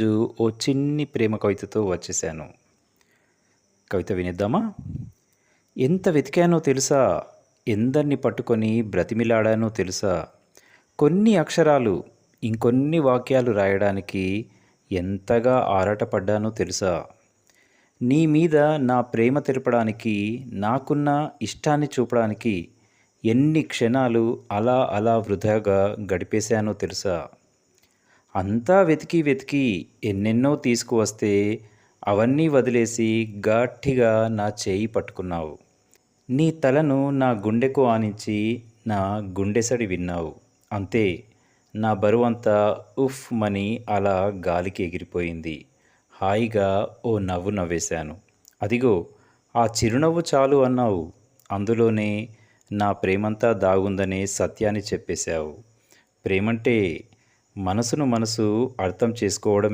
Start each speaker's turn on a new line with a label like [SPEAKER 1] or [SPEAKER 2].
[SPEAKER 1] రోజు ఓ చిన్ని ప్రేమ కవితతో వచ్చేసాను. కవిత వినిద్దామా? ఎంత వెతికానో తెలుసా? ఎందరిని పట్టుకొని బ్రతిమిలాడానో తెలుసా? కొన్ని అక్షరాలు ఇంకొన్ని వాక్యాలు రాయడానికి ఎంతగా ఆరాటపడ్డానో తెలుసా? నీ మీద నా ప్రేమ తెలపడానికి నాకున్న ఇష్టాన్ని చూపడానికి ఎన్ని క్షణాలు అలా అలా వృధాగా గడిపేశానో తెలుసా? అంతా వెతికి వెతికి ఎన్నెన్నో తీసుకువస్తే అవన్నీ వదిలేసి గట్టిగా నా చేయి పట్టుకున్నావు. నీ తలను నా గుండెకు ఆనించి నా గుండెసడి విన్నావు. అంతే నా బరువంతా ఉఫ్ మని అలా గాలికి ఎగిరిపోయింది. హాయిగా ఓ నవ్వు నవ్వేశాను. అదిగో ఆ చిరునవ్వు చాలు అన్నావు. అందులోనే నా ప్రేమంతా దాగుందనే సత్యాన్ని చెప్పేశావు. ప్రేమంటే మనసును మనసు అర్థం చేసుకోవడమే